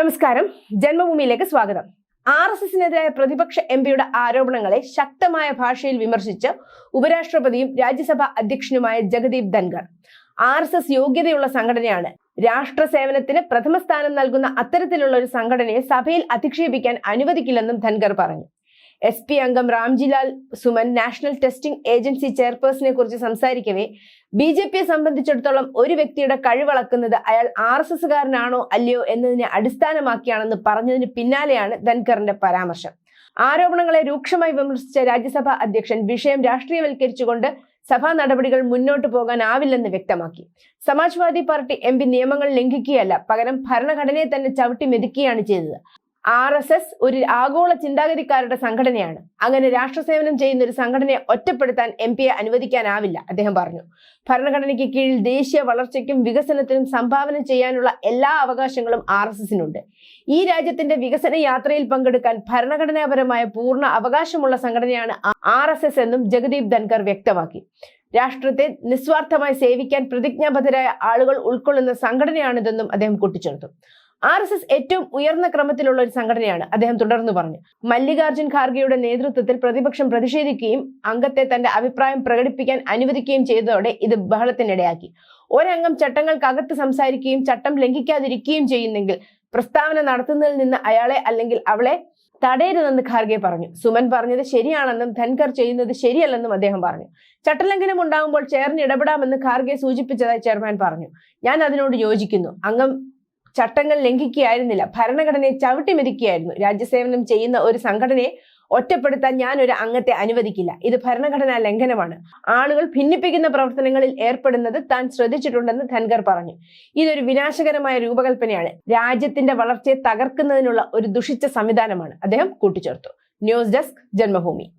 നമസ്കാരം. ജന്മഭൂമിയിലേക്ക് സ്വാഗതം. R S എസിനെതിരായ പ്രതിപക്ഷ എം പിയുടെ ആരോപണങ്ങളെ ശക്തമായ ഭാഷയിൽ വിമർശിച്ച് ഉപരാഷ്ട്രപതിയും രാജ്യസഭാ അധ്യക്ഷനുമായ Jagdeep Dhankhar. R S S യോഗ്യതയുള്ള സംഘടനയാണ്. രാഷ്ട്ര സേവനത്തിന് പ്രഥമ സ്ഥാനം നൽകുന്ന അത്തരത്തിലുള്ള ഒരു സംഘടനയെ സഭയിൽ അധിക്ഷേപിക്കാൻ അനുവദിക്കില്ലെന്നും ധൻഖർ പറഞ്ഞു. എസ് പി അംഗം Ramjilal Suman national testing agency ചെയർപേഴ്സണെ കുറിച്ച് സംസാരിക്കവേ. ബി ജെ പിയെ സംബന്ധിച്ചിടത്തോളം ഒരു വ്യക്തിയുടെ കഴിവളക്കുന്നത് അയാൾ ആർ എസ് എസുകാരനാണോ അല്ലയോ എന്നതിനെ അടിസ്ഥാനമാക്കിയാണെന്ന് പറഞ്ഞതിന് പിന്നാലെയാണ് ധൻഖറിന്റെ പരാമർശം. ആരോപണങ്ങളെ രൂക്ഷമായി വിമർശിച്ച രാജ്യസഭാ അധ്യക്ഷൻ വിഷയം രാഷ്ട്രീയവൽക്കരിച്ചുകൊണ്ട് സഭാ നടപടികൾ മുന്നോട്ടു പോകാനാവില്ലെന്ന് വ്യക്തമാക്കി. സമാജ്വാദി പാർട്ടി എം നിയമങ്ങൾ ലംഘിക്കുകയല്ല പകരം ഭരണഘടനയെ തന്നെ ചവിട്ടി മെതിക്കുകയാണ് ചെയ്തത്. ആർ എസ് എസ് ഒരു ആഗോള ചിന്താഗതിക്കാരുടെ സംഘടനയാണ്. അങ്ങനെ രാഷ്ട്രസേവനം ചെയ്യുന്ന ഒരു സംഘടനയെ ഒറ്റപ്പെടുത്താൻ എം പിയെ അനുവദിക്കാനാവില്ല അദ്ദേഹം പറഞ്ഞു. ഭരണഘടനയ്ക്ക് കീഴിൽ ദേശീയ വളർച്ചയ്ക്കും വികസനത്തിനും സംഭാവന ചെയ്യാനുള്ള എല്ലാ അവകാശങ്ങളും ആർ എസ് എസിനുണ്ട്. ഈ രാജ്യത്തിന്റെ വികസന യാത്രയിൽ പങ്കെടുക്കാൻ ഭരണഘടനാപരമായ പൂർണ അവകാശമുള്ള സംഘടനയാണ് ആർ എസ് എസ് എന്നും ജഗദീപ് ധൻകർ വ്യക്തമാക്കി. രാഷ്ട്രത്തെ നിസ്വാർത്ഥമായി സേവിക്കാൻ പ്രതിജ്ഞാബദ്ധരായ ആളുകൾ ഉൾക്കൊള്ളുന്ന സംഘടനയാണിതെന്നും അദ്ദേഹം കൂട്ടിച്ചേർത്തു. ആർ എസ് എസ് ഏറ്റവും ഉയർന്ന ക്രമത്തിലുള്ള ഒരു സംഘടനയാണ് അദ്ദേഹം തുടർന്നു പറഞ്ഞു. മല്ലികാർജുൻ ഖാർഗെയുടെ നേതൃത്വത്തിൽ പ്രതിപക്ഷം പ്രതിഷേധിക്കുകയും അംഗത്തെ തന്റെ അഭിപ്രായം പ്രകടിപ്പിക്കാൻ അനുവദിക്കുകയും ചെയ്തതോടെ ഇത് ബഹളത്തിനിടയാക്കി. ഒരംഗം ചട്ടങ്ങൾക്കകത്ത് സംസാരിക്കുകയും ചട്ടം ലംഘിക്കാതിരിക്കുകയും ചെയ്യുന്നെങ്കിൽ പ്രസ്താവന നടത്തുന്നതിൽ നിന്ന് അയാളെ അല്ലെങ്കിൽ അവളെ തടയരുതെന്ന് ഖാർഗെ പറഞ്ഞു. സുമൻ പറഞ്ഞത് ശരിയാണെന്നും ധൻകർ ചെയ്യുന്നത് ശരിയല്ലെന്നും അദ്ദേഹം പറഞ്ഞു. ചട്ടലംഘനം ഉണ്ടാകുമ്പോൾ ചെയറിന് ഇടപെടാമെന്ന് ഖാർഗെ സൂചിപ്പിച്ചതായി ചെയർമാൻ പറഞ്ഞു. ഞാൻ അതിനോട് യോജിക്കുന്നു. അംഗം ചട്ടങ്ങൾ ലംഘിക്കുകയായിരുന്നില്ല. ഭരണഘടനയെ ചവിട്ടിമെതിക്കുകയായിരുന്നു. രാജ്യസേവനം ചെയ്യുന്ന ഒരു സംഘടനയെ ഒറ്റപ്പെടുത്താൻ ഞാൻ ഒരു അംഗത്തെ അനുവദിക്കില്ല. ഇത് ഭരണഘടനാ ലംഘനമാണ്. ആളുകൾ ഭിന്നിപ്പിക്കുന്ന പ്രവർത്തനങ്ങളിൽ ഏർപ്പെടുന്നത് താൻ ശ്രദ്ധിച്ചിട്ടുണ്ടെന്ന് ധൻകർ പറഞ്ഞു. ഇതൊരു വിനാശകരമായ രൂപകൽപ്പനയാണ്. രാജ്യത്തിന്റെ വളർച്ചയെ തകർക്കുന്നതിനുള്ള ഒരു ദുഷിച്ച സംവിധാനമാണ്. അദ്ദേഹം കൂട്ടിച്ചേർത്തു. News desk Janmabhoomi.